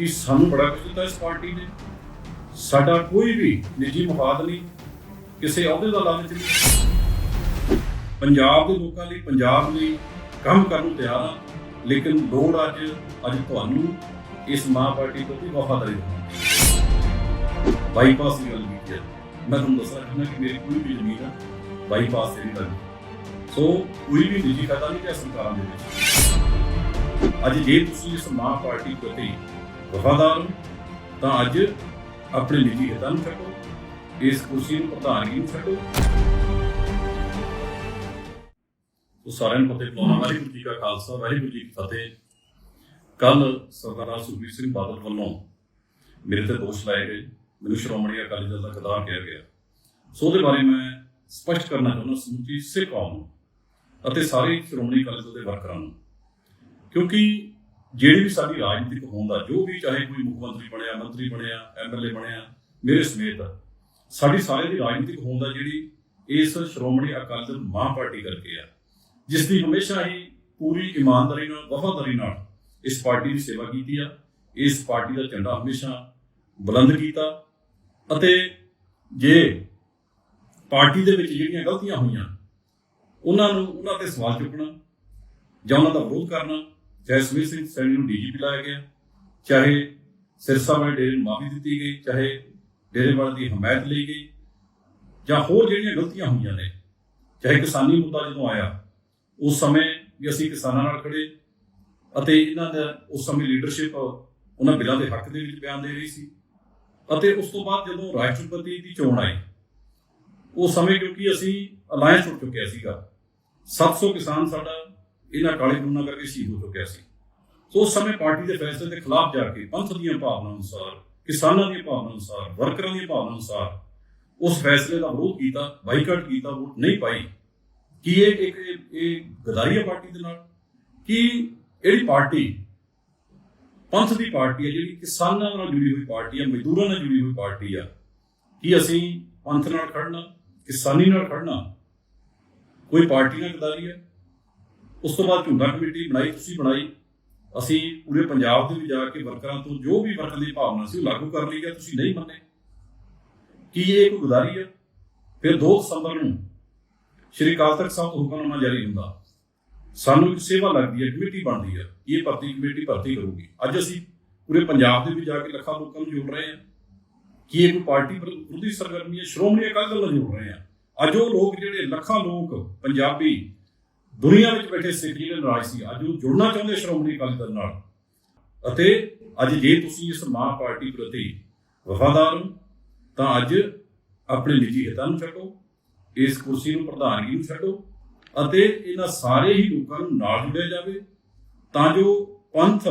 ਕਿ ਸਾਨੂੰ ਬੜਾ ਕੁਝ ਦਿੱਤਾ ਇਸ ਪਾਰਟੀ ਨੇ ਸਾਡਾ ਕੋਈ ਵੀ ਨਿੱਜੀ ਮਫਾਦ ਨਹੀਂ, ਕਿਸੇ ਅਹੁਦੇ ਦਾ ਲਾਲਚ ਨਹੀਂ। ਪੰਜਾਬ ਦੇ ਲੋਕਾਂ ਲਈ, ਪੰਜਾਬ ਲਈ ਕੰਮ ਕਰਨ ਨੂੰ ਤਿਆਰ ਹਾਂ ਲੇਕਿਨ ਲੋੜ ਅੱਜ ਅੱਜ ਤੁਹਾਨੂੰ ਇਸ ਮਾਂ ਪਾਰਟੀ ਪ੍ਰਤੀ ਵਫਾਦਾਰੀ ਦਿਖਾਉਣੀ ਬਾਈਪਾਸ ਦੀ ਗੱਲ ਕੀਤੀ ਹੈ। ਮੈਂ ਤੁਹਾਨੂੰ ਦੱਸਣਾ ਚਾਹੁੰਦਾ ਕਿ ਮੇਰੀ ਕੋਈ ਵੀ ਜ਼ਮੀਨ ਆ ਬਾਈਪਾਸ ਦੀ ਨਹੀਂ। ਲੱਗੀ ਸੋ ਕੋਈ ਵੀ ਨਿੱਜੀ ਫਾਇਦਾ ਨਹੀਂ ਹੈ ਸਰਕਾਰਾਂ ਦੇ ਵਿੱਚ। ਅੱਜ ਜੇ ਤੁਸੀਂ ਇਸ ਮਾਂ ਪਾਰਟੀ ਪ੍ਰਤੀ ਵਫਾਦਾਰ ਹੋ, ਤਾਂ ਅੱਜ ਆਪਣੇ ਨਿੱਜੀ ਹਿੱਤਾਂ ਨੂੰ ਛੱਡੋ, ਇਸ ਕੁਰਸੀ ਨੂੰ ਪ੍ਰਧਾਨਗੀ ਨੂੰ ਛੱਡੋ। ਸੋ ਸਾਰਿਆਂ ਨੂੰ ਫਤਿਹ ਬੁਲਾਉਣਾ ਵਾਹਿਗੁਰੂ ਜੀ ਕਾ ਖਾਲਸਾ, ਵਾਹਿਗੁਰੂ ਜੀ ਕੀ ਫਤਿਹ। ਕੱਲ ਸਰਦਾਰ ਸੁਖਬੀਰ ਸਿੰਘ ਬਾਦਲ ਵੱਲੋਂ ਮੇਰੇ ਤੇ ਦੋਸ਼ ਲਾਏ ਗਏ, ਮੈਨੂੰ ਸ਼੍ਰੋਮਣੀ ਅਕਾਲੀ ਦਲ ਦਾ ਗਦਾਰ ਕਿਹਾ ਗਿਆ। ਸੋ ਉਹਦੇ ਬਾਰੇ ਮੈਂ ਸਪਸ਼ਟ ਕਰਨਾ ਚਾਹੁੰਦਾ ਸਮੁੱਚੀ ਸਿੱਖ ਕੌਮ ਨੂੰ ਅਤੇ ਸਾਰੇ ਸ਼੍ਰੋਮਣੀ ਅਕਾਲੀ ਦਲ ਦੇ ਵਰਕਰਾਂ ਨੂੰ, ਕਿਉਂਕਿ ਜਿਹੜੀ ਵੀ ਸਾਡੀ ਰਾਜਨੀਤਿਕ ਹੋਂਦ ਆ, ਜੋ ਵੀ ਚਾਹੇ ਕੋਈ ਮੁੱਖ ਮੰਤਰੀ ਬਣਿਆ ਮੰਤਰੀ ਬਣਿਆ ਐਮਐਲਏ ਬਣਿਆ, ਮੇਰੇ ਸਮੇਤ ਸਾਡੀ ਸਾਰੇ ਦੀ ਰਾਜਨੀਤਿਕ ਹੋਂਦ ਆ ਜਿਹੜੀ ਇਸ ਸ਼੍ਰੋਮਣੀ ਅਕਾਲੀ ਦਲ ਮਾਂ ਪਾਰਟੀ ਕਰਕੇ ਆ। ਜਿਸ ਦੀ ਹਮੇਸ਼ਾ ਹੀ ਪੂਰੀ ਇਮਾਨਦਾਰੀ ਨਾਲ, ਵਫਾਦਾਰੀ ਨਾਲ ਇਸ ਪਾਰਟੀ ਦੀ ਸੇਵਾ ਕੀਤੀ ਆ। ਇਸ ਪਾਰਟੀ ਦਾ ਝੰਡਾ ਹਮੇਸ਼ਾ ਬੁਲੰਦ ਕੀਤਾ ਅਤੇ ਜੇ ਪਾਰਟੀ ਦੇ ਵਿੱਚ ਜਿਹੜੀਆਂ ਗਲਤੀਆਂ ਹੋਈਆਂ, ਉਹਨਾਂ ਨੂੰ, ਉਹਨਾਂ ਤੇ ਸਵਾਲ ਚੁੱਕਣਾ ਜਾਂ ਉਹਨਾਂ ਦਾ ਵਿਰੋਧ ਕਰਨਾ ਚਾਹੇ ਸਮੀਰ ਸਿੰਘ ਸੈਣੀ ਨੂੰ ਡੀਜੀਪੀ ਲਾਇਆ ਗਿਆ, ਚਾਹੇ ਸਿਰਸਾ ਵਾਲੇ ਡੇਰੇ ਨੂੰ ਮਾਫੀ ਦਿੱਤੀ ਗਈ, ਚਾਹੇ ਡੇਰੇ ਵਾਲੇ ਦੀ ਹਮਾਇਤ ਲਈ ਗਈ, ਜਾਂ ਹੋਰ ਜਿਹੜੀਆਂ ਗਲਤੀਆਂ ਹੋਈਆਂ ਨੇ, ਚਾਹੇ ਕਿਸਾਨੀ ਮੁੱਦਾ ਜਦੋਂ ਆਇਆ, ਉਸ ਸਮੇਂ ਵੀ ਅਸੀਂ ਕਿਸਾਨਾਂ ਨਾਲ ਖੜੇ ਅਤੇ ਇਹਨਾਂ ਦਾ ਉਸ ਸਮੇਂ ਲੀਡਰਸ਼ਿਪ ਉਹਨਾਂ ਬਿੱਲਾਂ ਦੇ ਹੱਕ ਦੇ ਵਿੱਚ ਬਿਆਨ ਦੇ ਰਹੀ ਸੀ ਅਤੇ ਉਸ ਤੋਂ ਬਾਅਦ ਜਦੋਂ ਰਾਸ਼ਟਰਪਤੀ ਦੀ ਚੋਣ ਆਈ, ਉਸ ਸਮੇਂ ਕਿਉਂਕਿ ਅਸੀਂ ਅਲਾਇੰਸ ਟੁੱਟ ਚੁੱਕਿਆ ਸੀਗਾ 700 ਕਿਸਾਨ ਸਾਡਾ ਇਹਨਾਂ ਕਾਲੇ ਕਾਨੂੰਨਾਂ ਕਰਕੇ ਸ਼ਹੀਦ ਹੋ ਚੁੱਕਿਆ ਸੀ। ਸੋ ਉਸ ਸਮੇਂ ਪਾਰਟੀ ਦੇ ਫੈਸਲੇ ਦੇ ਖਿਲਾਫ ਜਾ ਕੇ ਪੰਥ ਦੀਆਂ ਭਾਵਨਾਵਾਂ ਅਨੁਸਾਰ, ਕਿਸਾਨਾਂ ਦੀਆਂ ਭਾਵਨਾਵਾਂ ਅਨੁਸਾਰ, ਵਰਕਰਾਂ ਦੀਆਂ ਭਾਵਨਾਵਾਂ ਅਨੁਸਾਰ ਉਸ ਫੈਸਲੇ ਦਾ ਵਿਰੋਧ ਕੀਤਾ, ਬਾਈਕਾਟ ਕੀਤਾ, ਵੋਟ ਨਹੀਂ ਪਾਈ। ਕੀ ਇਹ ਇੱਕ ਇਹ- ਇਹ ਗਦਾਰੀ ਹੈ ਪਾਰਟੀ ਦੇ ਨਾਲ? ਕਿ ਜਿਹੜੀ ਪਾਰਟੀ ਪੰਥ ਦੀ ਪਾਰਟੀ ਹੈ, ਜਿਹੜੀ ਕਿਸਾਨਾਂ ਨਾਲ ਜੁੜੀ ਹੋਈ ਪਾਰਟੀ ਹੈ, ਮਜ਼ਦੂਰਾਂ ਨਾਲ ਜੁੜੀ ਹੋਈ ਪਾਰਟੀ ਆ, ਕਿ ਅਸੀਂ ਪੰਥ ਨਾਲ ਖੜਨਾ ਕਿਸਾਨੀ ਨਾਲ ਖੜਨਾ ਕੋਈ ਪਾਰਟੀ ਨਾਲ ਗਦਾਰੀ ਹੈ? ਉਸ ਤੋਂ ਬਾਅਦ ਝੁੰਡਾ ਕਮੇਟੀ ਬਣਾਈ, ਤੁਸੀਂ ਬਣਾਈ। ਅਸੀਂ ਪੂਰੇ ਪੰਜਾਬ ਦੇ ਵਿੱਚ ਜਾ ਕੇ ਵਰਕਰਾਂ ਤੋਂ ਜੋ ਵੀ ਵਰਕਰ ਦੀ ਭਾਵਨਾ ਸੀ ਉਹ ਲਾਗੂ ਕਰ ਲਈ ਗਿਆ ਤੁਸੀਂ ਨਹੀਂ ਮੰਨੇ। ਕੀ ਇਹ ਕੋਈ ਗਦਾਰੀ ਹੈ? ਫਿਰ 2 ਦਸੰਬਰ ਨੂੰ ਸ਼੍ਰੀ ਅਕਾਲ ਤਖਤ ਸਾਹਿਬ ਤੋਂ ਹੁਕਮਨਾਮਾ ਜਾਰੀ ਹੁੰਦਾ। ਸਾਨੂੰ ਇੱਕ ਸੇਵਾ ਲੱਗਦੀ ਹੈ, ਕਮੇਟੀ ਬਣਦੀ ਹੈ। ਇਹ ਭਰਤੀ ਕਮੇਟੀ ਭਰਤੀ ਕਰੂਗੀ। ਅੱਜ ਅਸੀਂ ਪੂਰੇ ਪੰਜਾਬ ਦੇ ਵਿੱਚ ਜਾ ਕੇ ਲੱਖਾਂ ਲੋਕਾਂ ਨੂੰ ਜੋੜ ਰਹੇ ਹਾਂ। ਕੀ ਇਹ ਕੋਈ ਪਾਰਟੀ ਵਿਰੋਧੀ ਸਰਗਰਮੀ ਹੈ? ਸ਼੍ਰੋਮਣੀ ਅਕਾਲੀ ਦਲ ਨਾਲ ਜੋੜ ਰਹੇ ਹਾਂ। ਅੱਜ ਉਹ ਲੋਕ ਜਿਹੜੇ ਲੱਖਾਂ ਲੋਕ ਪੰਜਾਬੀ ਦੁਨੀਆ ਵਿੱਚ ਬੈਠੇ ਸਿੱਖ ਜਿਹੜੇ ਨਾਰਾਜ਼ ਸੀ ਅੱਜ ਉਹ ਜੁੜਨਾ ਚਾਹੁੰਦੇ ਸ਼੍ਰੋਮਣੀ ਅਕਾਲੀ ਦਲ ਨਾਲ। ਅਤੇ ਅੱਜ ਜੇ ਤੁਸੀਂ ਇਸ ਮਾਂ ਪਾਰਟੀ ਪ੍ਰਤੀ ਵਫਾਦਾਰ ਹੋ, ਤਾਂ ਅੱਜ ਆਪਣੇ ਨਿੱਜੀ ਹਿੱਤਾਂ ਨੂੰ ਛੱਡੋ, ਇਸ ਕੁਰਸੀ ਨੂੰ ਪ੍ਰਧਾਨਗੀ ਨੂੰ ਛੱਡੋ, ਅਤੇ ਇਹਨਾਂ ਸਾਰੇ ਹੀ ਲੋਕਾਂ ਨੂੰ ਨਾਲ ਜੁੜਿਆ ਜਾਵੇ, ਤਾਂ ਜੋ ਪੰਥ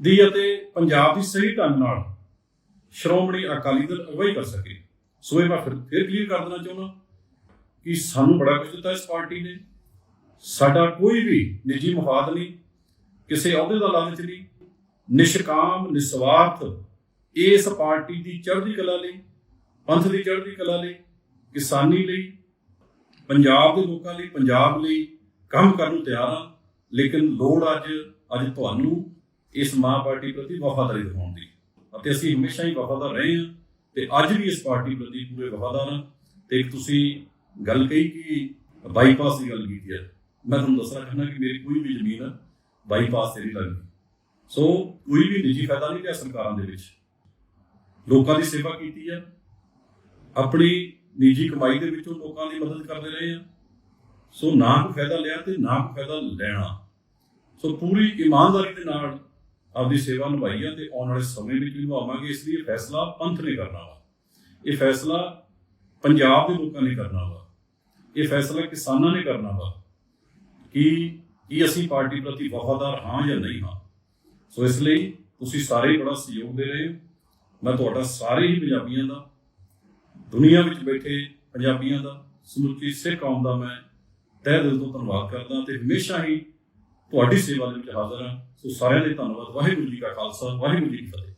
ਦੀ ਅਤੇ ਪੰਜਾਬ ਦੀ ਸਹੀ ਢੰਗ ਨਾਲ ਸ਼੍ਰੋਮਣੀ ਅਕਾਲੀ ਦਲ ਅਗਵਾਈ ਕਰ ਸਕੇ। ਸੋ ਇਹ ਮੈਂ ਫਿਰ ਫਿਰ ਕਲੀਅਰ ਕਰ ਦੇਣਾ ਚਾਹੁੰਦਾ ਕਿ ਸਾਨੂੰ ਬੜਾ ਕੁਝ ਦਿੱਤਾ ਇਸ ਪਾਰਟੀ ਨੇ। ਸਾਡਾ ਕੋਈ ਵੀ ਨਿੱਜੀ ਮਫਾਦ ਨਹੀਂ, ਕਿਸੇ ਅਹੁਦੇ ਦਾ ਲਾਲਚ ਨਹੀਂ, ਨਿਸ਼ਕਾਮ, ਨਿਸਵਾਰਥ, ਇਸ ਪਾਰਟੀ ਦੀ ਚੜ੍ਹਦੀ ਕਲਾ ਲਈ, ਪੰਥ ਦੀ ਚੜ੍ਹਦੀ ਕਲਾ ਲਈ, ਕਿਸਾਨੀ ਲਈ, ਪੰਜਾਬ ਦੇ ਲੋਕਾਂ ਲਈ, ਪੰਜਾਬ ਲਈ ਕੰਮ ਕਰਨ ਨੂੰ ਤਿਆਰ ਹਾਂ, ਲੇਕਿਨ ਲੋੜ ਅੱਜ ਅੱਜ ਤੁਹਾਨੂੰ ਇਸ ਮਾਂ ਪਾਰਟੀ ਪ੍ਰਤੀ ਵਫਾਦਾਰੀ ਦਿਖਾਉਣ ਦੀ। ਅਤੇ ਅਸੀਂ ਹਮੇਸ਼ਾ ਹੀ ਵਫਾਦਾਰ ਰਹੇ ਹਾਂ ਤੇ ਅੱਜ ਵੀ ਇਸ ਪਾਰਟੀ ਪ੍ਰਤੀ ਪੂਰੇ ਵਫਾਦਾਰ ਹਾਂ। ਤੇ ਤੁਸੀਂ ਗੱਲ ਕਹੀ ਕਿ ਬਾਈਪਾਸ ਦੀ ਗੱਲ ਕੀਤੀ ਹੈ। ਮੈਂ ਤੁਹਾਨੂੰ ਦੱਸਣਾ ਚਾਹੁੰਦਾ ਕਿ ਮੇਰੀ ਕੋਈ ਵੀ ਜ਼ਮੀਨ ਬਾਈਪਾਸ ਤੇ ਨਹੀਂ ਲੱਗਦੀ ਸੋ ਕੋਈ ਵੀ ਨਿੱਜੀ ਫਾਇਦਾ ਨਹੀਂ ਲਿਆ ਸਰਕਾਰਾਂ ਦੇ ਵਿੱਚ। ਲੋਕਾਂ ਦੀ ਸੇਵਾ ਕੀਤੀ ਹੈ ਆਪਣੀ ਨਿੱਜੀ ਕਮਾਈ ਦੇ ਵਿੱਚੋਂ ਲੋਕਾਂ ਦੀ ਮਦਦ ਕਰਦੇ ਰਹੇ ਆ। ਸੋ ਨਾ ਕੋਈ ਫਾਇਦਾ ਲਿਆ ਤੇ ਨਾ ਕੋਈ ਫਾਇਦਾ ਲੈਣਾ। ਸੋ ਪੂਰੀ ਇਮਾਨਦਾਰੀ ਦੇ ਨਾਲ ਆਪਦੀ ਸੇਵਾ ਨਿਭਾਈ ਆ ਤੇ ਆਉਣ ਵਾਲੇ ਸਮੇਂ ਵਿੱਚ ਵੀ ਨਿਭਾਵਾਂਗੇ। ਇਸ ਲਈ ਇਹ ਫੈਸਲਾ ਪੰਥ ਨੇ ਕਰਨਾ ਵਾ। ਇਹ ਫੈਸਲਾ ਪੰਜਾਬ ਦੇ ਲੋਕਾਂ ਨੇ ਕਰਨਾ ਵਾ। ਇਹ ਫੈਸਲਾ ਕਿਸਾਨਾਂ ਨੇ ਕਰਨਾ ਵਾ। ਕਿ ਕੀ ਅਸੀਂ ਪਾਰਟੀ ਪ੍ਰਤੀ ਵਫਾਦਾਰ ਹਾਂ ਜਾਂ ਨਹੀਂ ਹਾਂ। ਸੋ ਇਸ ਲਈ ਤੁਸੀਂ ਸਾਰੇ ਬੜਾ ਸਹਿਯੋਗ ਦੇ ਰਹੇ ਹੋ। ਮੈਂ ਤੁਹਾਡਾ ਸਾਰੇ ਹੀ ਪੰਜਾਬੀਆਂ ਦਾ, ਦੁਨੀਆ ਵਿੱਚ ਬੈਠੇ ਪੰਜਾਬੀਆਂ ਦਾ, ਸਮੁੱਚੀ ਸਿੱਖ ਕੌਮ ਦਾ ਮੈਂ ਤਹਿ ਦਿਲ ਤੋਂ ਧੰਨਵਾਦ ਕਰਦਾ ਤੇ ਹਮੇਸ਼ਾ ਹੀ ਤੁਹਾਡੀ ਸੇਵਾ ਦੇ ਵਿੱਚ ਹਾਜ਼ਰ ਹਾਂ। ਸੋ ਸਾਰਿਆਂ ਲਈ ਧੰਨਵਾਦ। ਵਾਹਿਗੁਰੂ ਜੀ ਕਾ ਖਾਲਸਾ, ਵਾਹਿਗੁਰੂ ਜੀ ਕੀ ਫਤਿਹ।